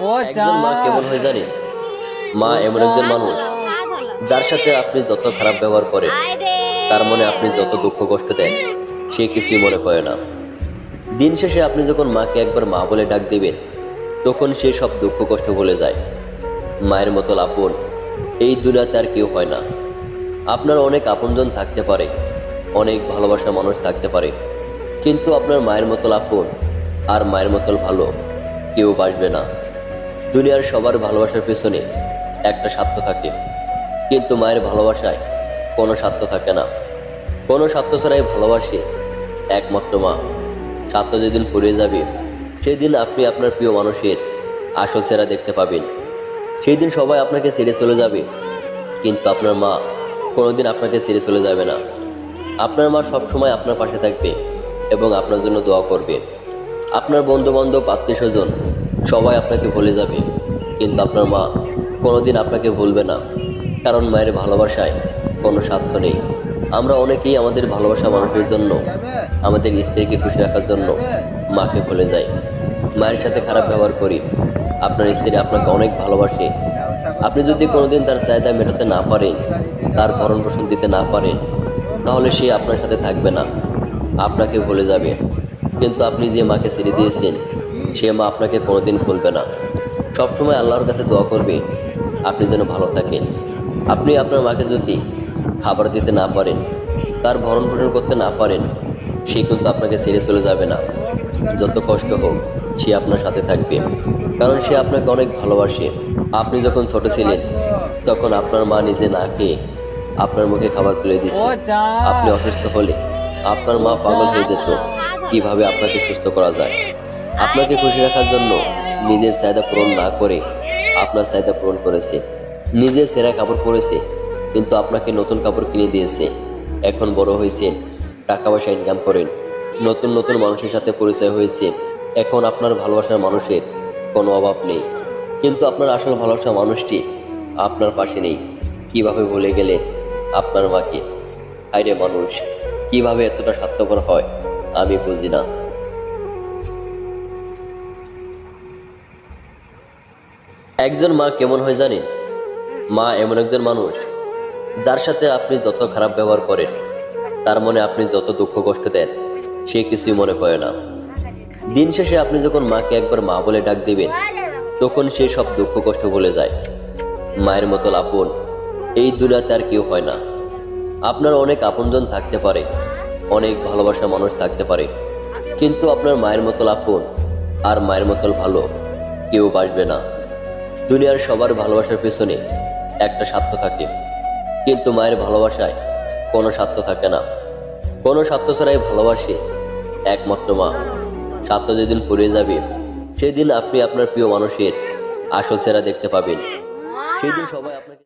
একজন মা কেমন হয়ে জানে মা এমন একজন মানুষ, যার সাথে আপনি যত খারাপ ব্যবহার করেন, তার মনে আপনি যত দুঃখ কষ্ট দেন, সে কিছুই মনে করে না। দিন শেষে আপনি যখন মাকে একবার মা বলে ডাক দিবেন, তখন সে সব দুঃখ কষ্ট ভুলে যায়। মায়ের মতো আপন, এই দুনিয়াতে আর কেউ হয় না। আপনার অনেক আপনজন থাকতে পারে, অনেক ভালোবাসার মানুষ থাকতে পারে, কিন্তু আপনার মায়ের মতো আপন আর মায়ের মতো ভালো কেউ বাসবে না। দুনিয়ার সবার ভালোবাসার পেছনে একটা স্বার্থ থাকে। কিন্তু মায়ের ভালোবাসায় কোনো স্বার্থ থাকে না। কোনো স্বার্থ ছাড়াই ভালোবাসে একমাত্র মা। স্বার্থ যেদিন ফুরিয়ে যাবে, সেদিন আপনি আপনার প্রিয় মানুষের আসল চেহারা দেখতে পাবেন। সেই দিন সবাই আপনাকে ছেড়ে চলে যাবে, কিন্তু আপনার মা কোনোদিন আপনাকে ছেড়ে চলে যাবে না। আপনার মা সবসময় আপনার পাশে থাকবে এবং আপনার জন্য দোয়া করবে। আপনার বন্ধু বান্ধব আত্মীয় স্বজন সবাই আপনাকে ভুলে যাবে। কিন্তু আপনার মা কোনোদিন আপনাকে ভুলবে না। কারণ মায়ের ভালোবাসায় কোনো স্বার্থ নেই। আমরা অনেকেই আমাদের ভালোবাসা মানুষের জন্য, আমাদের স্ত্রীকে খুশি রাখার জন্য মাকে ভুলে যাই। মায়ের সাথে খারাপ ব্যবহার করি। আপনার স্ত্রী আপনাকে অনেক ভালোবাসে। আপনি যদি কোনোদিন তার চাহিদা মেটাতে না পারেন, তার ভরণ পোষণ দিতে না পারেন, তাহলে সে আপনার সাথে থাকবে না। আপনাকে ভুলে যাবে। কিন্তু আপনি যে মাকে ছেড়ে দিয়েছেন সে মা আপনাকে কোনোদিন ভুলবে না। সবসময় আল্লাহর কাছে দোয়া করবে, আপনি যেন ভালো থাকেন। আপনি আপনার মাকে যদি খাবার দিতে না পারেন, তার ভরণ পোষণ করতে না পারেন, সে কিন্তু আপনাকে ছেড়ে চলে যাবে না। যত কষ্ট হোক, সে আপনার সাথে থাকবে। কারণ সে আপনাকে অনেক ভালোবাসে। আপনি যখন ছোট ছিলেন, তখন আপনার মা নিজে না খেয়ে আপনার মুখে খাবার তুলে দিচ্ছে আপনি অসুস্থ হলে আপনার মা পাগল হয়ে যেত। কীভাবে আপনাকে সুস্থ করা যায়? আপনাকে খুশি রাখার জন্য নিজের চাহিদা পূরণ না করে আপনার চাহিদা পূরণ করেছে। নিজে সেরা কাপড় পরেছে, কিন্তু আপনাকে নতুন কাপড় কিনে দিয়েছে। এখন বড় হয়েছেন টাকা পয়সা ইনকাম করেন। নতুন নতুন মানুষের সাথে পরিচয় হয়েছে। এখন আপনার ভালোবাসার মানুষের কোনো অভাব নেই। কিন্তু আপনার আসল ভালোবাসা মানুষটি আপনার পাশে নেই। কীভাবে ভুলে গেলে আপনার মাকে? হাইরে মানুষ, কীভাবে এতটা স্বার্থপর হয় আমি বুঝি না। একজন মা কেমন হয় জানেন? মা এমন একজন মানুষ, যার সাথে আপনি যত খারাপ ব্যবহার করেন, তার মনে আপনি যত দুঃখ কষ্ট দেন, সে কিছুই মনে করে না। দিন শেষে আপনি যখন মাকে একবার মা বলে ডাক দিবেন, তখন সে সব দুঃখ কষ্ট ভুলে যায়। মায়ের মতো আপন এই দুনিয়াতে আর কেউ হয় না। আপনার অনেক আপনজন থাকতে পারে, অনেক ভালোবাসা মানুষ থাকতে পারে, কিন্তু আপনার মায়ের মতো আপন আর মায়ের মতো ভালো কেউ বাসবে না। দুনিয়ার সবার ভালোবাসার পেছনে একটা স্বার্থ থাকে। কিন্তু মায়ের ভালোবাসায় কোনো স্বার্থ থাকে না। কোনো স্বার্থ ছাড়াই ভালোবাসে একমাত্র মা। স্বার্থ যেদিন ফুরিয়ে যাবে, সেদিন আপনি আপনার প্রিয় মানুষের আসল চেহারা দেখতে পাবেন। সেই দিন সবাই আপনাকে